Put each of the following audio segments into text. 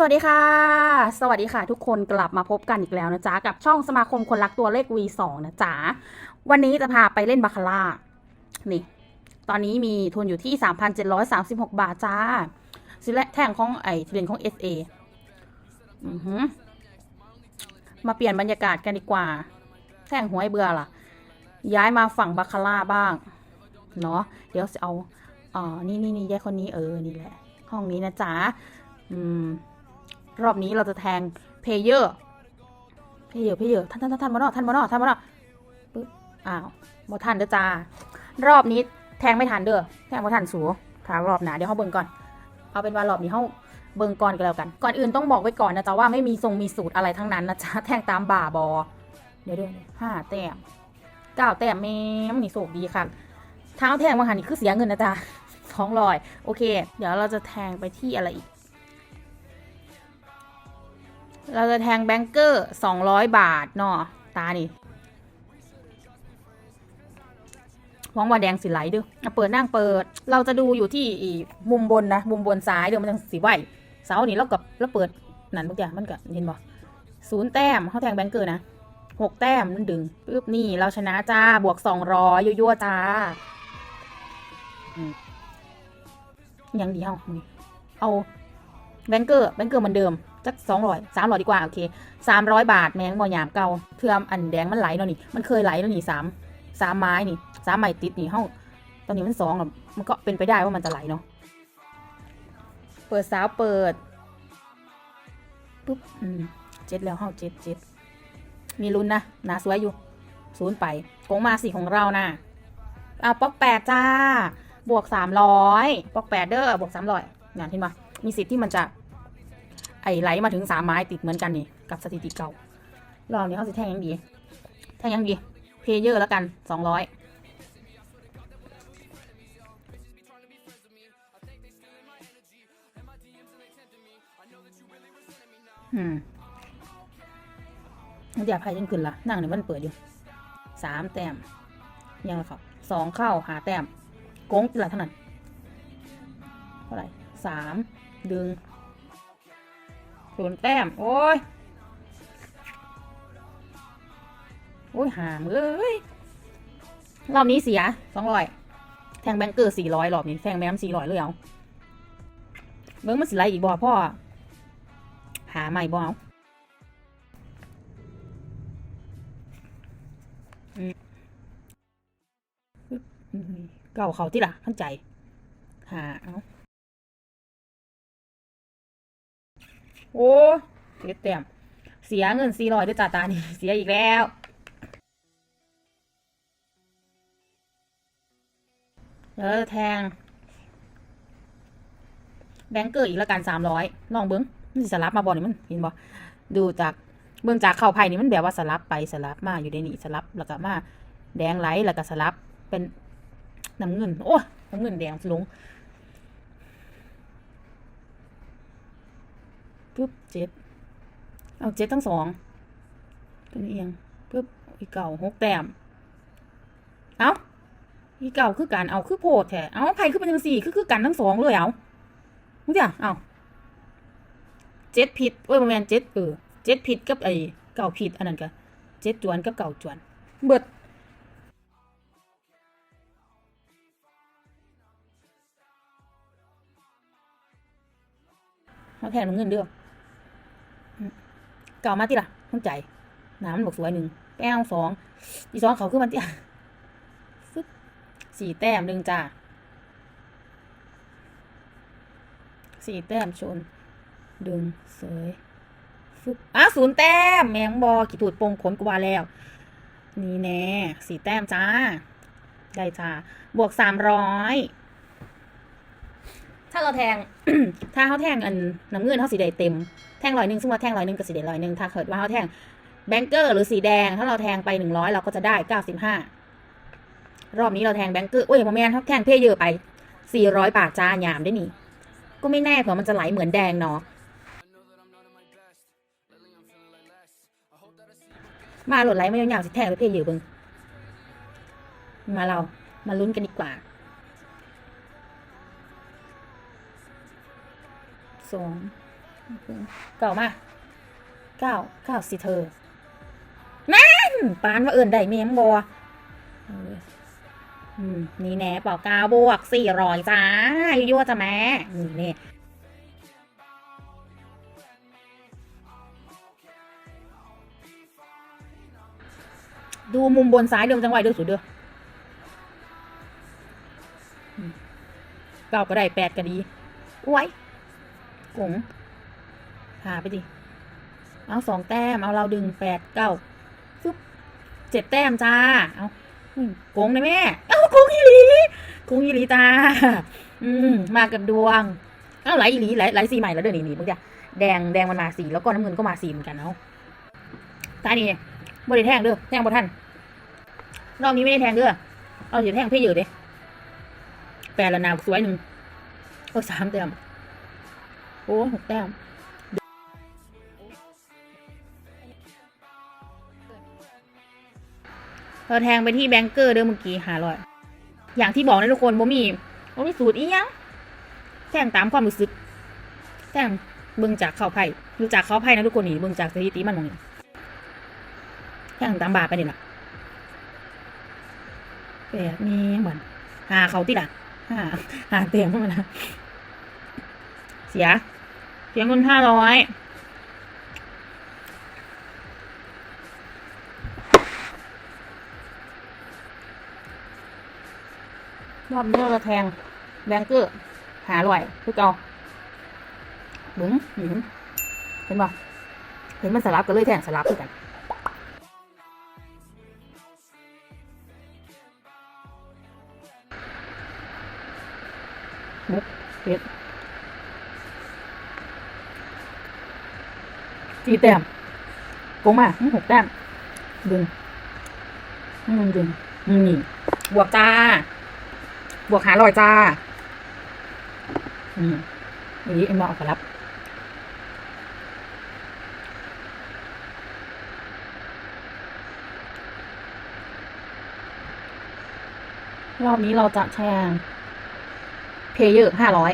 สวัสดีค่ะ สวัสดีค่ะ ทุกคนกลับมาพบกันอีกแล้วนะจ๊ะ กับช่องสมาคมคนรักตัวเลข V2 นะจ๊ะ วันนี้จะพาไปเล่นบาคาร่า นี่ ตอนนี้มีทุนอยู่ที่ 3,736 บาทจ้าซื้อและแท่งของไอ้เหรียญของ SA อือหือมาเปลี่ยนบรรยากาศกันดีกว่า แท่งหวยเบื่อล่ะ ย้ายมาฝั่งบาคาร่าบ้าง เนาะเดี๋ยวจะเอาอ๋อนี่นี่นี่แยกคนนี้เออ นี่แหละ ห้องนี้นะจ๊ะอืม รอบนี้เราจะแทงเพลเยอร์เพลเยอร์เพลเยอร์ท่านท่านท่านท่านมานอท่านมานอท่านมานอปึ๊บอ้าวบอทันเด้อจ้ารอบนี้แทงไม่ทันเด้อแทงบอทันสูถามรอบหนาเดี๋ยวเขาเบิ่งก่อน เอาเป็นว่ารอบนี้เขาเบิ่งก่อนก็แล้วกัน ก่อนอื่นต้องบอกไว้ก่อนนะจ๊ะว่าไม่มีทรงมีสูตรอะไรทั้งนั้นนะจ๊ะแทงตามบ่าบอเดี๋ยวเดี๋ยวห้าแต้มเก้าแต้มแม่มนี่โศกดีค่ะเท้าแทงมาหันนี่คือเสียเงินนะจ๊ะสองร้อยโอเค เดี๋ยวเราจะแทงไปที่อะไรอีก เราจะแทงแบงเกอร์สองร้อยบาทเนาะตานี่หวังว่าแดงสีไหลด้วยเปิดนั่งเปิด เราจะดูอยู่ที่มุมบนนะ มุมบนซ้ายเดี๋ยวมันจะสีไหวเสานี่เรากับเราเปิดนั่นทุกอย่างมันก็เห็นบ่ศูนย์แต้มเขาแทงแบงเกอร์นะหกแต้มมันดึงปึ๊บนี่เราชนะจ้าบวกสองร้อยยั่วๆจ้าอืมยังดีเฮานี่เอา แบงเกอร์แบงเกอร์เหมือนเดิมจักสองร้อยสามร้อยดีกว่าโอเคสามร้อยบาทแมงมอหยามเก่าเพื่ออันแดงมันไหลเนาะนี่มันเคยไหลแล้วนี่สามสามไม้นี่สามไม้ติดนี่ห้องตอนนี้มันสองแล้วมันก็เป็นไปได้ว่ามันจะไหลเนาะเปิดสาวเปิดปุ๊บอืมเจ็ดแล้วห้องเจ็ดเจ็ดมีลุ้นนะหนาสวยอยู่ศูนย์ไปโกงมาสี่ของเรานะเอาป๊อกแปดจ้า บวกสามร้อยป๊อกแปดเด้อบวกสามร้อยงานเห็นปะมีสิทธิ์ที่มันจะ ไอไหลมาถึงสามไม้ติดเหมือนกันนี่กับสถิติเก่ารอบนี้เขาสิแท่งยังดี แท่งยังดี เพเยอร์แล้วกันสองร้อยอืมเดี๋ยวใครยังขึ้นละนั่งเนี่ยมันเปิดอยู่สามแต้มยังละครับสองเข้าหาแต้มโกงกี่ละเท่านั้นเท่าไหร่สามดึง ศูนย์แต้ม โอ้ย โอ้ยหามเอ้ย รอบนี้เสียสองร้อย แทงแบงเกอร์สี่ร้อยรอบนี้แทงแบมสี่ร้อยเลยเอาเบิ้งมันสิไรอีกบ่พ่อ หาใหม่บ่เอาอืมอืมเก่าเขาที่ล่ะเข้าใจ หาเอา โอ้เสียแต้มเสียเงินสี่ร้อยด้วยจ่าตานี่เสียอีกแล้วเออแทง แบงเกอร์อีกแล้วกันสามร้อยลองเบิ้งนสิสลับมาบอลนี่มันเห็นบ่ดูจากเบิ้องจากเข่าไผ่นี่มันแบบว่าสลับไปสลับมาอยู่ในนี่สลับแล้วก็มาแดงไหลแล้วก็สลับเป็นน้ำเงิน โอ้น้ำเงินแดงลง ปุ๊บเจ็ดเอาเจ็ดทั้งสองเป็นเองปุ๊บอีกเก่าหกแต้มเอาอีเก่าคือการเอาคือโพดแท้เอาไผ่คือเป็นจังสี่คือคือกันทั้งสองเลยเอามึงจ้ะเอาเจ็ดผิดเอ้ยประมาณเจ็ดเออเจ็ดผิดกับไอ้เก่าผิดอันนั้นก็เจ็ดจวนกับเก่าจวน เบิดมาแทนเงินเด้ออืม เก่ามาติล่ะต้องใจน้ำมันบอกสวยหนึ่งแป้งสองอีสองเขาขึ้นมาติฟึบสี่แต้มหนึ่งจ้าสี่แต้มชน ดึงเสยฟึบอะศูนย์แต้มแมงบอกีตูดโปงขนกว่าแล้ว นี่แน่สี่แต้มจ้า ได้จ้า บวกสามร้อยถ้าเราแทง ถ้าเขาแทงอันน้ำเงินเขาสีแดงเต็ม แทงร้อยหนึ่งซึ่งว่าแทงร้อยหนึ่งกับสีแดงร้อยหนึ่งถ้าเกิดว่าเขาแทงแบงเกอร์หรือสีแดง ถ้าเราแทงไปหนึ่งร้อยเราก็จะได้เก้าสิบห้ารอบนี้เราแทงแบงเกอร์โอ้ยโมแมนเขาแทงเพเยอะไปสี่ร้อยบาทจ้าหยามได้นี่ก็ไม่แน่เผื่อมันจะไหลเหมือนแดงเนาะมาหลดไลค์ไม่ยาวๆสิแทงไปเพเยอะบิงมาเรามาลุ้นกันดีกว่า สองเก่ามากเก้าเก้าสิเธอ นั่นปานว่าเอินได้เมมบอเอออืมนี่แน่เปล่าเก้าบวกสี่ร้อยจ้ายั่วจะแม่นี่เน่ดูมุมบนซ้ายเดิมจังหวะเดือสุดเด้ออืมเก้าก็ได้แปดก็ดีไว้ กงหาไปดิ เอาสองแต้ม เอาเราดึงแปดเก้าฟึบเจ็ดแต้มจ้า เอาโกงเลยแม่ เอาโกงอีหลีโกงอีหลีจ้าอืม มากับดวง เอาไหลอีหลีไหลไหลสีใหม่แล้วเดี๋ยวนี้นี่มึงจะแดงแดงมันมาสีแล้วก็น้ำเงินก็มาสีเหมือนกันเอาตานี่บ่ได้แทงเด้อแทงบ่ทันรอบนี้ไม่ได้แทงเด้อเอาสิแทงเพ่เยอะเด้แปดละนาวสวยหนึ่งโอ้สามแต้ม อ้หกแต้มเราแทงไปที่แบงเกอร์เด้อเมื่อกี้หาร้อย อย่างที่บอกนะทุกคนบ่มีบ่มีสูตรอีหยังแทงตามความรู้สึกแทงเบิ่งจากเข้าไพ่ดูจากเข้าไพ่นะทุกคนนี่เบิ่งจากสถิติมันมองนี่แทงตามบาปไปนี่ล่ะแปดนี่เหมือนหาเขาติดอะหาหาเตียงเข้ามานะเสีย สียเงินห้าร้อยรอบเนี้เราจะแทงแบงเกอร์ หาอร่อยคือเก่าบึ้งหยินเห็นป่ะเห็นมันสลับกันเลยแทงสลับคือกันมุกเป็ด สี่แต้มโกงมาอืมหกแต้มดึงอืมดึงนี่บวกจ้า บวกหาลอยจ้า อืมนี่เอ็มมาออกไปรับรอบนี้เราจะแทงเพเยอร์ห้าร้อย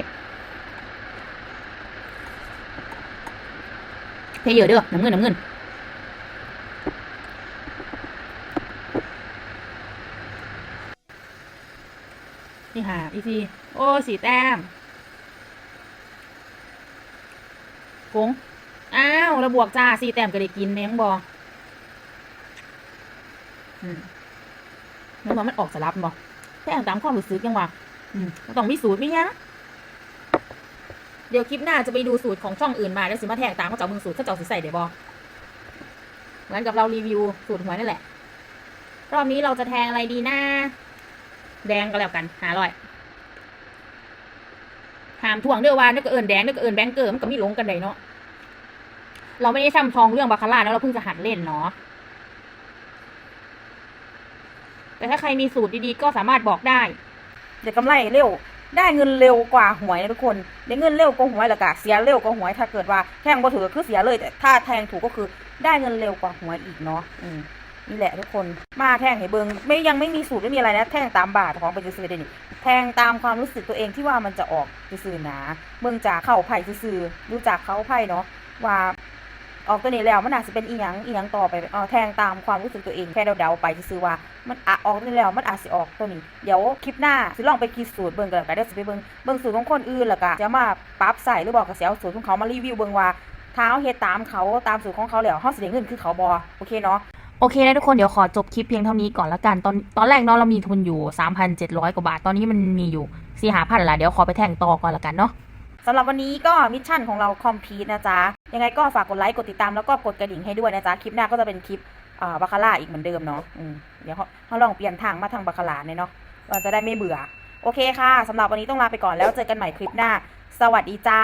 เพเยอร์เด้อน้ำเงินน้ำเงินนี่หาอีทีโอ้สีแต้มกงอ้าวระบวกจ้าสีแต้มก็ได้กินแมงบออืมแมงบอมันออกสลับบ่แต้มตามความรู้สึกยังวะอืมมันต้องมีสูตรไหมยัง ดี๋ยวคลิปหน้าจะไปดูสูตรของช่องอื่นมาแล้วสิมาแทงตามเขาเจ้ามึงสูตรเขาเจ้าสิใส่เดี๋ยวบอกเหมือนกับเรารีวิวสูตรหวยนั่นแหละ รอบนี้เราจะแทงอะไรดีนะแดงก็แล้วกันหาร้อยหามถ่วงเด้อวานึกก็เอินแดงนึกก็เอินแบงเกอร์มันก็มีหลงกันเลยเนาะเราไม่ได้ซ้ำทองเรื่องบาคาร่าเนาะเราเพิ่งจะหัดเล่นเนาะแต่ถ้าใครมีสูตรดีๆก็สามารถบอกได้ เดี๋ยวกำไรเร็ว ได้เงินเร็วกว่าหวยนะทุกคนได้เงินเร็วกว่าหวยแล้วก็เสียเร็วกว่าหวยถ้าเกิดว่าแทงบ่ถือก็คือเสียเลยแต่ถ้าแทงถูกก็คือได้เงินเร็วกว่าหวยอีกเนาะอืมนี่แหละทุกคนมาแทงให้เบิงไม่ยังไม่มีสูตรไม่มีอะไรนะแทงตามบาทของไปซื้อได้นี่แทงตามความรู้สึกตัวเองที่ว่ามันจะออกซื้อๆนะเมืองจากเข่าไผ่ซื้อๆรู้จักเขาไผ่เนาะว่า ออกตัวนี้แล้วมันอาจจะเป็นอีหยังอีหยังต่อไปเออแทงตามความรู้สึกตัวเองแค่เดาๆไปซื้อว่ามันอะออกตัวนี้แล้วมันอาจสิออกตัวนี้เดี๋ยวคลิปหน้าสิลองไปคิดสูตรเบิ่งกันแล้วกันเดี๋ยวสิไปเบิ่งเบิ่งสูตรของคนอื่นแล้วก็จะมาปรับใส่หรือบอกกับเสียเอาสูตรของเขามารีวิวเบิ่งว่าเท้าเฮ็ดตามเขาตามสูตรของเขาแล้วเฮาสิได้เงินคือเขาบ่โอเคเนาะโอเคนะทุกคนเดี๋ยวขอจบคลิปเพียงเท่านี้ก่อนละกัน ตอนตอนแรกเนาะเรามีทุนอยู่ 3,700 กว่าบาท ตอนนี้มันมีอยู่4 5 0 0 0ละเดี๋ยวขอไปแทงต่อก่อนละกันเนาะสำหรับวันนี้ก็มิชชั่นของเราคอมพลีทนะจ๊ะยังไงก็ฝากกดไลค์กดติดตามแล้วก็กดกระดิ่งให้ด้วยนะจ๊ะคลิปหน้าก็จะเป็นคลิปบาคาร่าอีกเหมือนเดิมเนาะเดี๋ยวเขาเขาลองเปลี่ยนทางมาทางบาคาร่าเนี่ยเนาะเราจะได้ไม่เบื่อ โอเคค่ะสำหรับวันนี้ต้องลาไปก่อนแล้วเจอกันใหม่คลิปหน้า สวัสดีจ้า